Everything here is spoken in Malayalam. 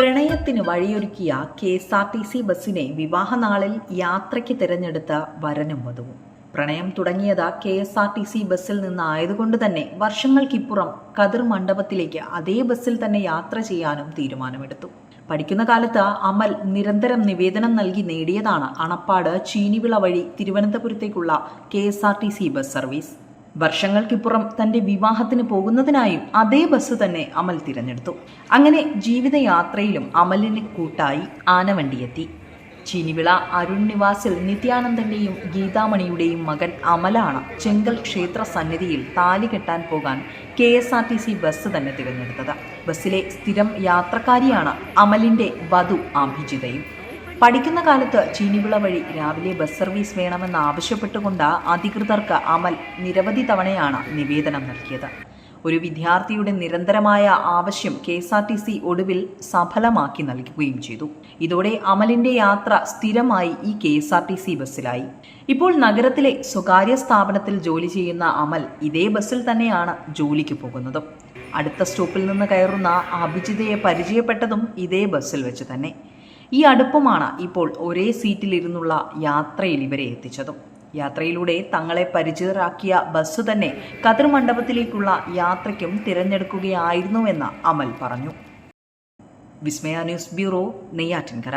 പ്രണയത്തിന് വഴിയൊരുക്കിയ K S R T C ബസ്സിനെ വിവാഹനാളിൽ യാത്രയ്ക്ക് തിരഞ്ഞെടുത്ത വരനും വധുവും. പ്രണയം തുടങ്ങിയത് K S R T C ബസ്സിൽ നിന്നായതുകൊണ്ട് തന്നെ വർഷങ്ങൾക്കിപ്പുറം കതിർ മണ്ഡപത്തിലേക്ക് അതേ ബസ്സിൽ തന്നെ യാത്ര ചെയ്യാനും തീരുമാനമെടുത്തു. പഠിക്കുന്ന കാലത്ത് അമൽ നിരന്തരം നിവേദനം നൽകി നേടിയതാണ് അണപ്പാട് ചീനിവിള വഴി തിരുവനന്തപുരത്തേക്കുള്ള K S R T C bus service. വർഷങ്ങൾക്കിപ്പുറം തന്റെ വിവാഹത്തിന് പോകുന്നതിനായും അതേ ബസ് തന്നെ അമൽ തിരഞ്ഞെടുത്തു. അങ്ങനെ ജീവിതയാത്രയിലും അമലിന് കൂട്ടായി ആനവണ്ടിയെത്തി. ചീനിവിള അരുൺ നിവാസിൽ നിത്യാനന്ദന്റെയും ഗീതാമണിയുടെയും മകൻ അമലാണ് ചെങ്കൽ ക്ഷേത്ര സന്നിധിയിൽ താലി കെട്ടാൻ പോകാൻ K S R T C bus തന്നെ തിരഞ്ഞെടുത്തത്. ബസ്സിലെ സ്ഥിരം യാത്രക്കാരിയാണ് അമലിന്റെ വധു ആഭിജിതയും പഠിക്കുന്ന കാലത്ത് ചീനിവിള വഴി രാവിലെ ബസ് സർവീസ് വേണമെന്ന് ആവശ്യപ്പെട്ടുകൊണ്ട് അധികൃതർക്ക് അമൽ നിരവധി തവണയാണ് നിവേദനം നൽകിയത്. ഒരു വിദ്യാർത്ഥിയുടെ നിരന്തരമായ ആവശ്യം K S R T C ഒടുവിൽ സഫലമാക്കി നൽകുകയും ചെയ്തു. ഇതോടെ അമലിന്റെ യാത്ര സ്ഥിരമായി ഈ K S R T C ബസ്സിലായി. ഇപ്പോൾ നഗരത്തിലെ സ്വകാര്യ സ്ഥാപനത്തിൽ ജോലി ചെയ്യുന്ന അമൽ ഇതേ ബസ്സിൽ തന്നെയാണ് ജോലിക്ക് പോകുന്നത്. അടുത്ത സ്റ്റോപ്പിൽ നിന്ന് കയറുന്ന അഭിജിതയെ പരിചയപ്പെട്ടതും ഇതേ ബസ്സിൽ വെച്ച് തന്നെ. ഈ അടുപ്പമാണ് ഇപ്പോൾ ഒരേ സീറ്റിലിരുന്നുള്ള യാത്രയിൽ ഇവരെ എത്തിച്ചതും. യാത്രയിലൂടെ തങ്ങളെ പരിചിതരാക്കിയ ബസ് തന്നെ കതിർ മണ്ഡപത്തിലേക്കുള്ള യാത്രയ്ക്കും തിരഞ്ഞെടുക്കുകയായിരുന്നുവെന്ന് അമൽ പറഞ്ഞു. Vismaya news bureau Neyyattinkara.